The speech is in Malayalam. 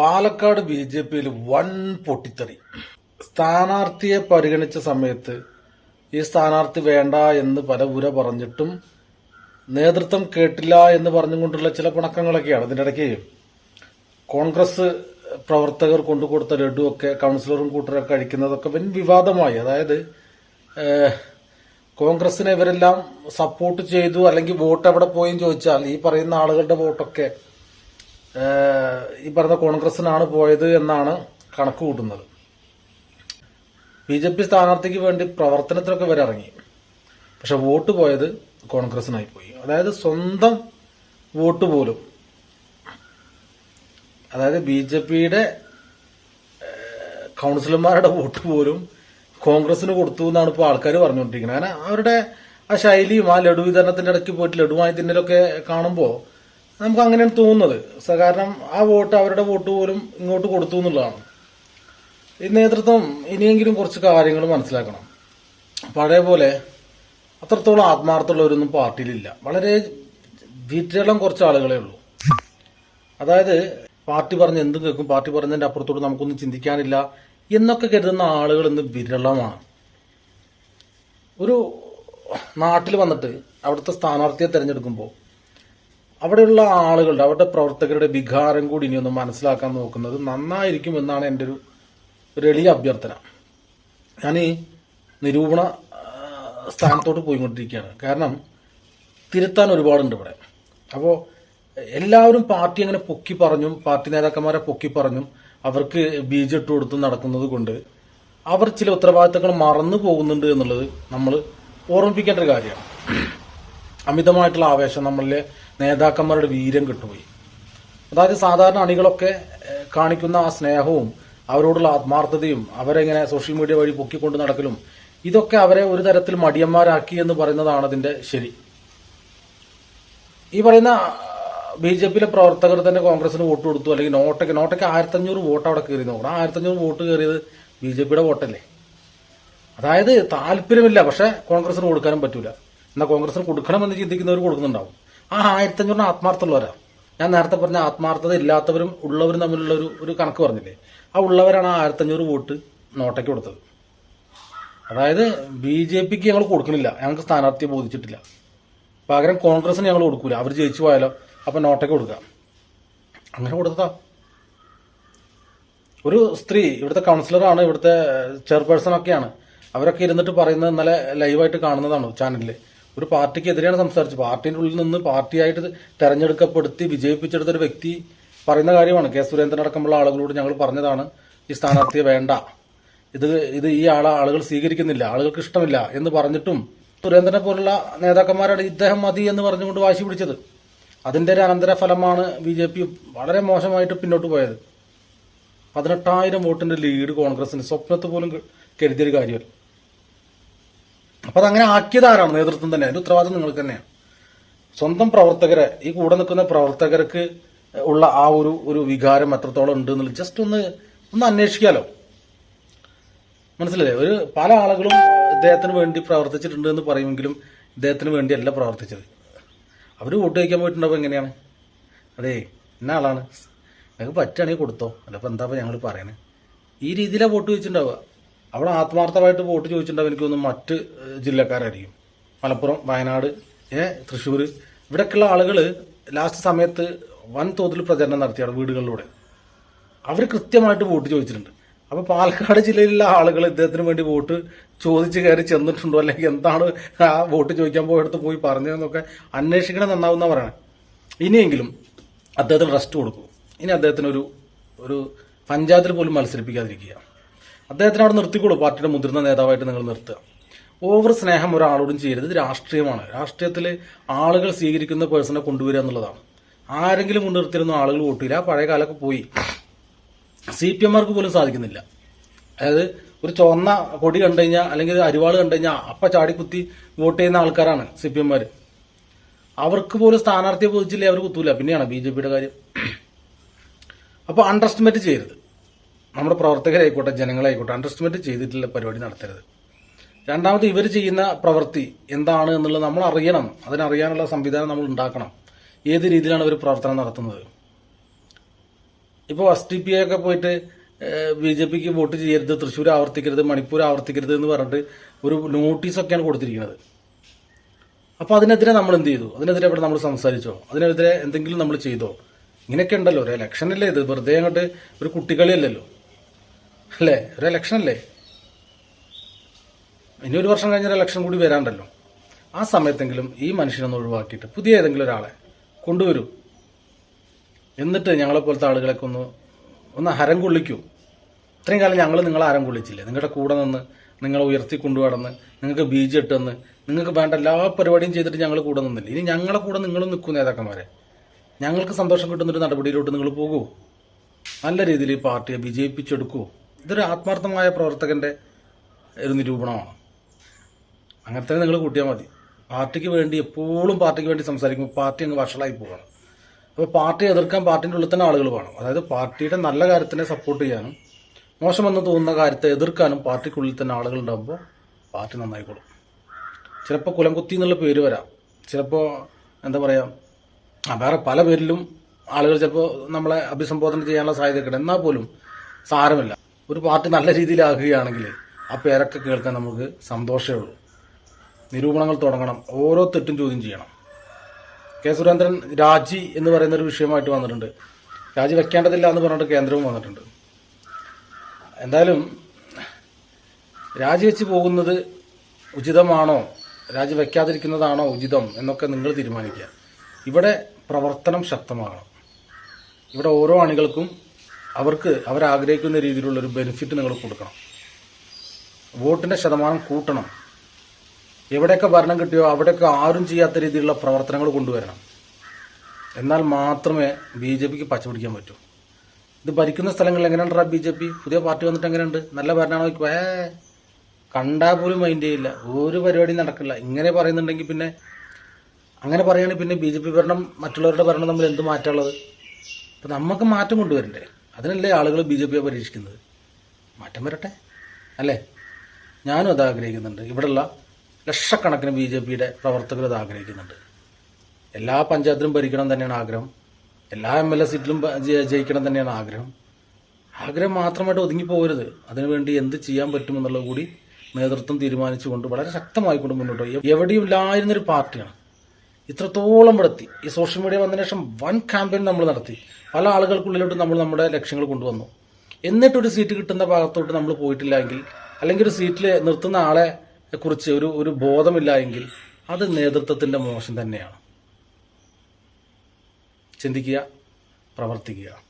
പാലക്കാട് ബി ജെ പിയിൽ വൻ പൊട്ടിത്തെറി. സ്ഥാനാർത്ഥിയെ പരിഗണിച്ച സമയത്ത് ഈ സ്ഥാനാർത്ഥി വേണ്ട എന്ന് പല ഉര പറഞ്ഞിട്ടും നേതൃത്വം കേട്ടില്ല എന്ന് പറഞ്ഞുകൊണ്ടുള്ള ചില പിണക്കങ്ങളൊക്കെയാണ് ഇടയ്ക്ക് കോൺഗ്രസ് പ്രവർത്തകർ കൊണ്ടുകൊടുത്ത ലഡുവൊക്കെ കൗൺസിലറും കൂട്ടരൊക്കെ കഴിക്കുന്നതൊക്കെ വൻ വിവാദമായി. അതായത് കോൺഗ്രസിനെ ഇവരെല്ലാം സപ്പോർട്ട് ചെയ്തു അല്ലെങ്കിൽ വോട്ട് എവിടെ പോയെന്ന് ചോദിച്ചാൽ ഈ പറയുന്ന ആളുകളുടെ വോട്ടൊക്കെ ഈ പറഞ്ഞ കോൺഗ്രസിനാണ് പോയത് എന്നാണ് കണക്ക് കൂട്ടുന്നത്. ബി ജെ പി സ്ഥാനാർത്ഥിക്ക് വേണ്ടി പ്രവർത്തനത്തിനൊക്കെ വരെ ഇറങ്ങി പക്ഷെ വോട്ട് പോയത് കോൺഗ്രസിനായി പോയി. അതായത് സ്വന്തം വോട്ട് പോലും. അതായത് ബി ജെ പിയുടെ കൗൺസിലർമാരുടെ വോട്ട് പോലും കോൺഗ്രസിന് കൊടുത്തു എന്നാണ് ഇപ്പോൾ ആൾക്കാർ പറഞ്ഞുകൊണ്ടിരിക്കുന്നത്. കാരണം അവരുടെ ആ ശൈലിയും ആ ലഡു വിതരണത്തിന്റെ ഇടയ്ക്ക് പോയിട്ട് ലഡുവായി തിന്നലൊക്കെ കാണുമ്പോൾ നമുക്ക് അങ്ങനെയാണ് തോന്നുന്നത് കാരണം ആ വോട്ട് അവരുടെ വോട്ട് പോലും ഇങ്ങോട്ട് കൊടുത്തു എന്നുള്ളതാണ്. ഈ നേതൃത്വം ഇനിയെങ്കിലും കുറച്ച് കാര്യങ്ങൾ മനസ്സിലാക്കണം. പഴയ പോലെ അത്രത്തോളം ആത്മാർത്ഥമുള്ളവരൊന്നും പാർട്ടിയിലില്ല. വളരെ വിരളം കുറച്ച് ആളുകളേ ഉള്ളൂ. അതായത് പാർട്ടി പറഞ്ഞ് എന്ത് കേൾക്കും പാർട്ടി പറഞ്ഞതിന്റെ അപ്പുറത്തോട്ട് നമുക്കൊന്നും ചിന്തിക്കാനില്ല എന്നൊക്കെ കരുതുന്ന ആളുകൾ ഇന്ന് വിരളമാണ്. ഒരു നാട്ടിൽ വന്നിട്ട് അവിടുത്തെ സ്ഥാനാർത്ഥിയെ തിരഞ്ഞെടുക്കുമ്പോൾ അവിടെയുള്ള ആളുകളുടെ അവരുടെ പ്രവർത്തകരുടെ വികാരം കൂടി ഇനി ഒന്ന് മനസ്സിലാക്കാൻ നോക്കുന്നത് നന്നായിരിക്കും എന്നാണ് എന്റെ ഒരു ഒരു എളിയ അഭ്യർത്ഥന. ഞാൻ ഈ നിരൂപണ സ്ഥാനത്തോട്ട് പോയിക്കൊണ്ടിരിക്കുകയാണ്. കാരണം തിരുത്താൻ ഒരുപാടുണ്ട് ഇവിടെ. അപ്പോൾ എല്ലാവരും പാർട്ടി അങ്ങനെ പൊക്കി പറഞ്ഞും പാർട്ടി നേതാക്കന്മാരെ പൊക്കി പറഞ്ഞും അവർക്ക് ബീജം ഇട്ട് കൊടുത്ത് നടക്കുന്നത് കൊണ്ട് അവർ ചില ഉത്തരവാദിത്തങ്ങൾ മറന്നു പോകുന്നുണ്ട് എന്നുള്ളത് നമ്മൾ ഓർമ്മിപ്പിക്കേണ്ട ഒരു കാര്യമാണ്. അമിതമായിട്ടുള്ള ആവേശം നമ്മളിലെ നേതാക്കന്മാരുടെ വീര്യം കിട്ടുപോയി. അതായത് സാധാരണ അണികളൊക്കെ കാണിക്കുന്ന ആ സ്നേഹവും അവരോടുള്ള ആത്മാർത്ഥതയും അവരെങ്ങനെ സോഷ്യൽ മീഡിയ വഴി പൊക്കിക്കൊണ്ട് നടക്കലും ഇതൊക്കെ അവരെ ഒരു തരത്തിൽ മടിയന്മാരാക്കി എന്ന് പറയുന്നതാണ് അതിന്റെ ശരി. ഈ പറയുന്ന ബി ജെ പിയിലെ പ്രവർത്തകർ തന്നെ കോൺഗ്രസിന് വോട്ട് കൊടുത്തു അല്ലെങ്കിൽ നോട്ടയ്ക്ക് നോട്ടയ്ക്ക് ആയിരത്തഞ്ഞൂറ് വോട്ട് അവിടെ കയറി. നോക്കണം ആയിരത്തഞ്ഞൂറ് വോട്ട് കയറിയത് ബി ജെ പിയുടെ വോട്ടല്ലേ? അതായത് താല്പര്യമില്ല പക്ഷെ കോൺഗ്രസിന് കൊടുക്കാനും പറ്റൂല. എന്നാൽ കോൺഗ്രസിന് കൊടുക്കണമെന്ന് ചിന്തിക്കുന്നവർ കൊടുക്കുന്നുണ്ടാവും. ആ ആയിരത്തഞ്ഞൂറിന് ആത്മാർത്ഥമുള്ളവരാ. ഞാൻ നേരത്തെ പറഞ്ഞ ആത്മാർത്ഥത ഇല്ലാത്തവരും ഉള്ളവരും തമ്മിലുള്ള ഒരു ഒരു കണക്ക് പറഞ്ഞില്ലേ? ആ ഉള്ളവരാണ് ആ ആയിരത്തഞ്ഞൂറ് വോട്ട് നോട്ടയ്ക്ക് കൊടുത്തത്. അതായത് ബി ജെ പിക്ക് ഞങ്ങൾ കൊടുക്കണില്ല. ഞങ്ങൾക്ക് സ്ഥാനാർത്ഥിയെ ബോധിച്ചിട്ടില്ല. പകരം കോൺഗ്രസിന് ഞങ്ങൾ കൊടുക്കൂല. അവർ ജയിച്ചു പോയാലോ? അപ്പൊ നോട്ടയ്ക്ക് കൊടുക്കാം. അങ്ങനെ കൊടുത്തതാ. ഒരു സ്ത്രീ ഇവിടുത്തെ കൗൺസിലറാണ് ഇവിടുത്തെ ചെയർപേഴ്സൺ ഒക്കെയാണ് അവരൊക്കെ ഇരുന്നിട്ട് പറയുന്നത് ഇന്നലെ ലൈവായിട്ട് കാണുന്നതാണ് ചാനലിൽ ഒരു പാർട്ടിക്കെതിരെയാണ് സംസാരിച്ചത്. പാർട്ടിയുടെ ഉള്ളിൽ നിന്ന് പാർട്ടിയായിട്ട് തെരഞ്ഞെടുക്കപ്പെടുത്തി വിജയിപ്പിച്ചെടുത്ത ഒരു വ്യക്തി പറയുന്ന കാര്യമാണ്. കെ സുരേന്ദ്രൻ അടക്കമുള്ള ആളുകളോട് ഞങ്ങൾ പറഞ്ഞതാണ് ഈ സ്ഥാനാർത്ഥിയെ വേണ്ട. ഇത് ഇത് ഈ ആളെ ആളുകൾ സ്വീകരിക്കുന്നില്ല. ആളുകൾക്ക് ഇഷ്ടമില്ല. എന്ന് പറഞ്ഞിട്ടും സുരേന്ദ്രനെ പോലുള്ള നേതാക്കന്മാരാണ് ഇദ്ദേഹം മതി എന്ന് പറഞ്ഞുകൊണ്ട് വാശി പിടിച്ചത്. അതിന്റെ ഒരു അനന്തരഫലമാണ് ബി ജെ പി വളരെ മോശമായിട്ട് പിന്നോട്ട് പോയത്. പതിനെട്ടായിരം വോട്ടിന്റെ ലീഡ് കോൺഗ്രസിന് സ്വപ്നത്ത് പോലും കരുതിയൊരു കാര്യമല്ല. അപ്പൊ അതങ്ങനെ ആക്കിയത് ആരാണ് നേതൃത്വം തന്നെ. അതിന്റെ ഉത്തരവാദിത്വം നിങ്ങൾക്ക് തന്നെയാണ്. സ്വന്തം പ്രവർത്തകരെ ഈ കൂടെ നിൽക്കുന്ന പ്രവർത്തകർക്ക് ഉള്ള ആ ഒരു ഒരു വികാരം എത്രത്തോളം ഉണ്ട് എന്നുള്ളത് ജസ്റ്റ് ഒന്ന് ഒന്ന് അന്വേഷിക്കാലോ. മനസ്സിലല്ലേ ഒരു പല ആളുകളും ഇദ്ദേഹത്തിന് വേണ്ടി പ്രവർത്തിച്ചിട്ടുണ്ട് എന്ന് പറയുമെങ്കിലും ഇദ്ദേഹത്തിന് വേണ്ടിയല്ല പ്രവർത്തിച്ചത്. അവർ വോട്ട് ചോദിക്കാൻ പോയിട്ടുണ്ടാവും എങ്ങനെയാണ്? അതെ ഇന്ന ആളാണ്. ഞങ്ങൾക്ക് പറ്റുകയാണെങ്കിൽ കൊടുത്തോ. അല്ലപ്പോൾ എന്താ ഞങ്ങൾ പറയണേ? ഈ രീതിയിലാണ് വോട്ട് ചോദിച്ചിട്ടുണ്ടാവുക. അവിടെ ആത്മാർത്ഥമായിട്ട് വോട്ട് ചോദിച്ചിട്ടുണ്ടാവും. എനിക്ക് തോന്നുന്നു മറ്റ് ജില്ലക്കാരായിരിക്കും. മലപ്പുറം വയനാട് ഏ തൃശ്ശൂർ. ഇവിടെയൊക്കെയുള്ള ആളുകൾ ലാസ്റ്റ് സമയത്ത് വൻ തോതിൽ പ്രചരണം നടത്തിയാണ് വീടുകളിലൂടെ. അവർ കൃത്യമായിട്ട് വോട്ട് ചോദിച്ചിട്ടുണ്ട്. അപ്പോൾ പാലക്കാട് ജില്ലയിലുള്ള ആളുകൾ ഇദ്ദേഹത്തിന് വേണ്ടി വോട്ട് ചോദിച്ച് കയറി ചെന്നിട്ടുണ്ടോ? അല്ലെങ്കിൽ എന്താണ് ആ വോട്ട് ചോദിക്കാൻ പോയടുത്ത് പോയി പറഞ്ഞതെന്നൊക്കെ അന്വേഷിക്കണം നന്നാവുന്ന പറയണേ ഇനിയെങ്കിലും അദ്ദേഹത്തിന് റെസ്റ്റ് കൊടുക്കും. ഇനി അദ്ദേഹത്തിന് ഒരു ഒരു പഞ്ചായത്തിൽ പോലും മത്സരിപ്പിക്കാതിരിക്കുക. അദ്ദേഹത്തിന് അവിടെ നിർത്തിക്കോളൂ. പാർട്ടിയുടെ മുതിർന്ന നേതാവായിട്ട് നിങ്ങൾ നിർത്തുക. ഓവർ സ്നേഹം ഒരാളോടും ചെയ്യരുത്. ഇത് രാഷ്ട്രീയമാണ്. രാഷ്ട്രീയത്തിൽ ആളുകൾ സ്വീകരിക്കുന്ന പേഴ്സണെ കൊണ്ടുവരിക എന്നുള്ളതാണ്. ആരെങ്കിലും മുൻനിർത്തിയിരുന്ന ആളുകൾ വോട്ട് ചെയ്യില്ല. പഴയ കാലമൊക്കെ പോയി. സി പി എമ്മാർക്ക് പോലും സാധിക്കുന്നില്ല. അതായത് ഒരു ചുവന്ന കൊടി കണ്ടു കഴിഞ്ഞാൽ അല്ലെങ്കിൽ അരിവാൾ കണ്ടു കഴിഞ്ഞാൽ അപ്പ ചാടിക്കുത്തി വോട്ട് ചെയ്യുന്ന ആൾക്കാരാണ് സി പി എമ്മാർ അവർക്ക് പോലും സ്ഥാനാർത്ഥിയെ ബോധിച്ചില്ലേ? അവർ കുത്തൂല. പിന്നെയാണ് ബി ജെ പിയുടെ കാര്യം. അപ്പോൾ അണ്ടർ എസ്റ്റിമേറ്റ് ചെയ്യരുത്. നമ്മുടെ പ്രവർത്തകരായിക്കോട്ടെ ജനങ്ങളായിക്കോട്ടെ അണ്ടർ എസ്റ്റിമേറ്റ് ചെയ്തിട്ടുള്ള പരിപാടി നടത്തരുത്. രണ്ടാമത് ഇവർ ചെയ്യുന്ന പ്രവൃത്തി എന്താണ് എന്നുള്ളത് നമ്മൾ അറിയണം. അതിനറിയാനുള്ള സംവിധാനം നമ്മൾ ഉണ്ടാക്കണം. ഏത് രീതിയിലാണ് ഇവർ പ്രവർത്തനം നടത്തുന്നത്? ഇപ്പോൾ എസ് ടി പി ഒക്കെ പോയിട്ട് ബി ജെ പിക്ക് വോട്ട് ചെയ്യരുത് തൃശ്ശൂർ ആവർത്തിക്കരുത് മണിപ്പൂർ ആവർത്തിക്കരുത് എന്ന് പറഞ്ഞിട്ട് ഒരു നോട്ടീസൊക്കെയാണ് കൊടുത്തിരിക്കുന്നത്. അപ്പോൾ അതിനെതിരെ നമ്മൾ എന്ത് ചെയ്തു? അതിനെതിരെ ഇവിടെ നമ്മൾ സംസാരിച്ചോ? അതിനെതിരെ എന്തെങ്കിലും നമ്മൾ ചെയ്തോ? ഇങ്ങനെയൊക്കെ ഉണ്ടല്ലോ. ഒരു ഇലക്ഷനല്ലേ ഇത്? വെറുതെ അങ്ങോട്ട് ഒരു കുട്ടികളിയല്ലല്ലോ. അല്ലേ? ഒരു ഇലക്ഷനല്ലേ ഇനി ഒരു വർഷം കഴിഞ്ഞൊരു ഇലക്ഷൻ കൂടി വരാണ്ടല്ലോ. ആ സമയത്തെങ്കിലും ഈ മനുഷ്യനൊന്ന് ഒഴിവാക്കിയിട്ട് പുതിയ ഏതെങ്കിലും ഒരാളെ കൊണ്ടുവരൂ. എന്നിട്ട് ഞങ്ങളെ പോലത്തെ ആളുകളൊക്കെ ഒന്ന് ഒന്ന് ഹരം കൊള്ളിക്കൂ. ഇത്രയും കാലം ഞങ്ങൾ നിങ്ങളെ ഹരം കൊള്ളിച്ചില്ലേ? നിങ്ങളുടെ കൂടെ നിന്ന് നിങ്ങളെ ഉയർത്തി കൊണ്ടുപോകണമെന്ന് നിങ്ങൾക്ക് ബീജ് ഇട്ടെന്ന് നിങ്ങൾക്ക് വേണ്ട എല്ലാ പരിപാടിയും ചെയ്തിട്ട് ഞങ്ങൾ കൂടെ നിന്നില്ല? ഇനി ഞങ്ങളെ കൂടെ നിങ്ങൾ നിൽക്കും നേതാക്കന്മാരെ. ഞങ്ങൾക്ക് സന്തോഷം കിട്ടുന്നൊരു നടപടിയിലോട്ട് നിങ്ങൾ പോകൂ. നല്ല രീതിയിൽ ഈ പാർട്ടിയെ വിജയിപ്പിച്ചെടുക്കൂ. ഇതൊരു ആത്മാർത്ഥമായ പ്രവർത്തകന്റെ ഒരു നിരൂപണമാണ്. അങ്ങനത്തെ നിങ്ങൾ കൂട്ടിയാൽ മതി. പാർട്ടിക്ക് വേണ്ടി എപ്പോഴും പാർട്ടിക്ക് വേണ്ടി സംസാരിക്കുമ്പോൾ പാർട്ടി അങ്ങ് വഷളായി പോവാണ്. അപ്പോൾ പാർട്ടി എതിർക്കാൻ പാർട്ടിന്റെ ഉള്ളിൽ തന്നെ ആളുകൾ വേണം. അതായത് പാർട്ടിയുടെ നല്ല കാര്യത്തിനെ സപ്പോർട്ട് ചെയ്യാനും മോശമെന്ന് തോന്നുന്ന കാര്യത്തെ എതിർക്കാനും പാർട്ടിക്കുള്ളിൽ തന്നെ ആളുകൾ ഉണ്ടാകുമ്പോൾ പാർട്ടി നന്നായിക്കോളും. ചിലപ്പോൾ കുലംകുത്തി എന്നുള്ള പേര് വരാം. ചിലപ്പോൾ എന്താ പറയുക വേറെ പല പേരിലും ആളുകൾ ചിലപ്പോൾ നമ്മളെ അഭിസംബോധന ചെയ്യാനുള്ള സാധ്യത കിട്ടും. എന്നാൽ പോലും സാരമില്ല. ഒരു പാർട്ടി നല്ല രീതിയിലാകുകയാണെങ്കിൽ ആ പേരൊക്കെ കേൾക്കാൻ നമുക്ക് സന്തോഷമേ ഉള്ളൂ. നിരൂപണങ്ങൾ തുടങ്ങണം. ഓരോ തെറ്റും ചോദ്യം ചെയ്യണം. കെ സുരേന്ദ്രൻ രാജി എന്ന് പറയുന്ന ഒരു വിഷയമായിട്ട് വന്നിട്ടുണ്ട്. രാജി വെക്കേണ്ടതില്ല എന്ന് പറഞ്ഞിട്ട് കേന്ദ്രവും വന്നിട്ടുണ്ട്. എന്തായാലും രാജിവെച്ച് പോകുന്നത് ഉചിതമാണോ? രാജി വയ്ക്കാതിരിക്കുന്നതാണോ ഉചിതം എന്നൊക്കെ നിങ്ങൾ തീരുമാനിക്കുക. ഇവിടെ പ്രവർത്തനം ശക്തമാകണം. ഇവിടെ ഓരോ അണികൾക്കും അവർക്ക് അവരാഗ്രഹിക്കുന്ന രീതിയിലുള്ള ഒരു ബെനിഫിറ്റ് നിങ്ങൾ കൊടുക്കണം. വോട്ടിന്റെ ശതമാനം കൂട്ടണം. എവിടെയൊക്കെ ഭരണം കിട്ടിയോ അവിടെയൊക്കെ ആരും ചെയ്യാത്ത രീതിയിലുള്ള പ്രവർത്തനങ്ങൾ കൊണ്ടുവരണം. എന്നാൽ മാത്രമേ ബി ജെ പിക്ക് പച്ച പിടിക്കാൻ പറ്റൂ. ഇത് ഭരിക്കുന്ന സ്ഥലങ്ങളിൽ എങ്ങനെയുണ്ടാ ബി ജെ പി? പുതിയ പാർട്ടി വന്നിട്ട് എങ്ങനെയുണ്ട്? നല്ല ഭരണമാണോ ഏ കണ്ടാൽ പോലും മൈൻഡ് ചെയ്യില്ല. ഒരു പരിപാടി നടക്കില്ല. ഇങ്ങനെ പറയുന്നുണ്ടെങ്കിൽ പിന്നെ അങ്ങനെ പറയുകയാണെങ്കിൽ പിന്നെ ബി ജെ പി ഭരണം മറ്റുള്ളവരുടെ ഭരണം തമ്മിൽ എന്ത് മാറ്റമുള്ളത്? അപ്പം നമുക്ക് മാറ്റം കൊണ്ടുവരണ്ടേ? അതിനല്ലേ ആളുകൾ ബി ജെ പിയെ പരീക്ഷിക്കുന്നത്? മാറ്റം വരട്ടെ. അല്ലേ? ഞാനും അത് ആഗ്രഹിക്കുന്നുണ്ട്. ഇവിടെയുള്ള ലക്ഷക്കണക്കിന് ബി ജെ പിയുടെ പ്രവർത്തകർ അത് ആഗ്രഹിക്കുന്നുണ്ട്. എല്ലാ പഞ്ചായത്തിലും ഭരിക്കണം തന്നെയാണ് ആഗ്രഹം. എല്ലാ എം എൽ എ സീറ്റിലും ജയിക്കണം തന്നെയാണ് ആഗ്രഹം. ആഗ്രഹം മാത്രമായിട്ട് ഒതുങ്ങി പോകരുത്. അതിനുവേണ്ടി എന്ത് ചെയ്യാൻ പറ്റുമെന്നുള്ളത് കൂടി നേതൃത്വം തീരുമാനിച്ചുകൊണ്ട് വളരെ ശക്തമായിക്കൊണ്ട് മുന്നോട്ട് എവിടെയും ഇല്ലായിരുന്നൊരു പാർട്ടിയാണ്. ഇത്രത്തോളം പെടുത്തി. ഈ സോഷ്യൽ മീഡിയ വന്നതിന് ശേഷം വൻ ക്യാമ്പയിൻ നമ്മൾ നടത്തി. പല ആളുകൾക്കുള്ളിലോട്ട് നമ്മൾ നമ്മുടെ ലക്ഷ്യങ്ങൾ കൊണ്ടുവന്നു. എന്നിട്ടൊരു സീറ്റ് കിട്ടുന്ന ഭാഗത്തോട്ട് നമ്മൾ പോയിട്ടില്ല എങ്കിൽ അല്ലെങ്കിൽ ഒരു സീറ്റിൽ നിർത്തുന്ന ആളെ കുറിച്ച് ഒരു ഒരു ബോധമില്ല എങ്കിൽ അത് നേതൃത്വത്തിന്റെ മോശം തന്നെയാണ്. ചിന്തിക്കുക പ്രവർത്തിക്കുക.